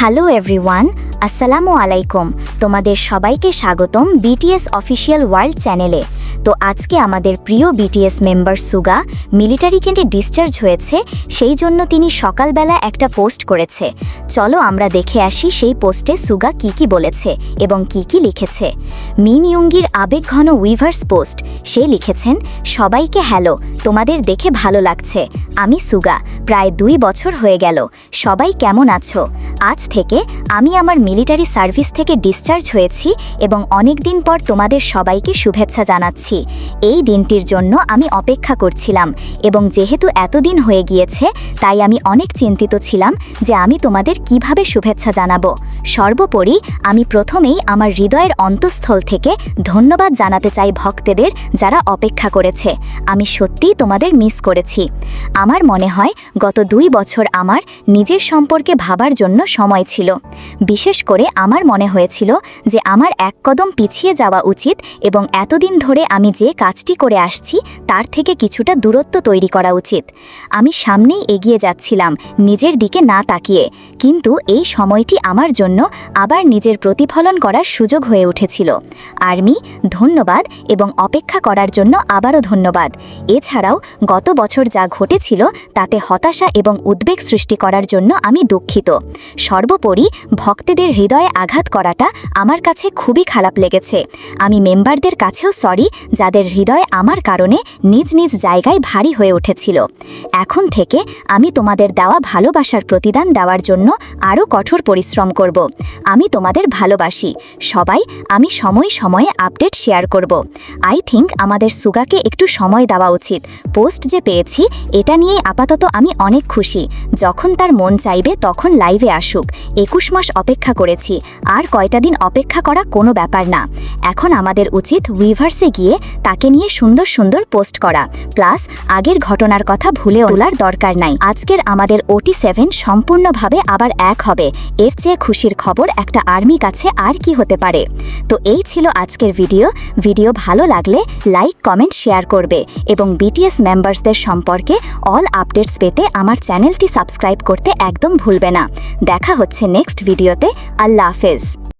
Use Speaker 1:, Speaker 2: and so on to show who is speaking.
Speaker 1: Hello everyone আসসালামু আলাইকুম তোমাদের সবাইকে স্বাগতম বিটিএস অফিসিয়াল ওয়ার্ল্ড চ্যানেলে তো আজকে আমাদের প্রিয় বিটিএস মেম্বার সুগা মিলিটারি ক্যান্টে ডিসচার্জ হয়েছে, সেই জন্য তিনি সকালবেলা একটা পোস্ট করেছে। চলো আমরা দেখে আসি সেই পোস্টে সুগা কি কি বলেছে এবং কি কি লিখেছে। মিন ইয়ুঙ্গির আবেগঘন উইভার্স পোস্ট সে লিখেছেন, সবাইকে হ্যালো তোমাদের দেখে ভালো লাগছে। আমি সুগা, প্রায় দুই বছর হয়ে গেল। সবাই কেমন আছো? আজ থেকে আমি আমার মিলিটারি সার্ভিস থেকে ডিসচার্জ হয়েছি এবং অনেক দিন পর তোমাদের সবাইকে শুভেচ্ছা জানাচ্ছি। এই দিনটির জন্য আমি অপেক্ষা করছিলাম এবং যেহেতু এতদিন হয়ে গিয়েছে, তাই আমি অনেক চিন্তিত ছিলাম যে আমি তোমাদের কীভাবে শুভেচ্ছা জানাব। সর্বোপরি আমি প্রথমেই আমার হৃদয়ের অন্তঃস্থল থেকে ধন্যবাদ জানাতে চাই ভক্তদের যারা অপেক্ষা করেছে। আমি সত্যিই তোমাদের মিস করেছি। আমার মনে হয় গত দুই বছর আমার নিজের সম্পর্কে ভাবার জন্য সময় ছিল। বিশেষ করে আমার মনে হয়েছিল যে আমার এক কদম পিছিয়ে যাওয়া উচিত এবং এতদিন ধরে আমি যে কাজটি করে আসছি তার থেকে কিছুটা দূরত্ব তৈরি করা উচিত। আমি সামনেই এগিয়ে যাচ্ছিলাম নিজের দিকে না তাকিয়ে, কিন্তু এই সময়টি আমার জন্য আবার নিজের প্রতিফলন করার সুযোগ হয়ে উঠেছিল। আর্মি, ধন্যবাদ এবং অপেক্ষা করার জন্য আবারও ধন্যবাদ। এছাড়াও গত বছর যা ঘটেছিল তাতে হতাশা এবং উদ্বেগ সৃষ্টি করার জন্য আমি দুঃখিত। সর্বোপরি ভক্তদের হৃদয়ে আঘাত করাটা আমার কাছে খুবই খারাপ লেগেছে। আমি মেম্বারদের কাছেও সরি, যাদের হৃদয় আমার কারণে নিজ নিজ জায়গায় ভারী হয়ে উঠেছিল। এখন থেকে আমি তোমাদের দেওয়া ভালোবাসার প্রতিদান দেওয়ার জন্য আরও কঠোর পরিশ্রম করব। আমি তোমাদের ভালোবাসি। সবাই, আমি সময় সময়ে আপডেট শেয়ার করব। আই থিঙ্ক আমাদের সুগাকে একটু সময় দেওয়া উচিত। পোস্ট যে পেয়েছি, এটা নিয়েই আপাতত আমি অনেক খুশি। যখন তার মন চাইবে, তখন লাইভে আসুক। একুশ মাস অপেক্ষা করেছি। আর কয়টা দিন অপেক্ষা করা কোনো ব্যাপার না। এখন আমাদের উচিত উইভার্সে গিয়ে তাকে নিয়ে সুন্দর সুন্দর পোস্ট করা। প্লাস, আগের ঘটনার কথা ভুলে তোলার দরকার নাই। আজকের আমাদের ওটি সেভেন সম্পূর্ণভাবে আবার এক হবে। এর চেয়ে খুশির খবর একটা আর্মি কাছে আর কি হতে পারে? তো এই ছিল আজকের ভিডিও। ভিডিও ভালো লাগলে লাইক, কমেন্ট, শেয়ার করবে। এবং বিটিএস মেম্বার্সদের সম্পর্কে অল আপডেটস পেতে আমার চ্যানেলটি সাবস্ক্রাইব করতে একদম ভুলবে না। দেখা হচ্ছে নেক্সট ভিডিওতে আল্লাহ হাফেজ।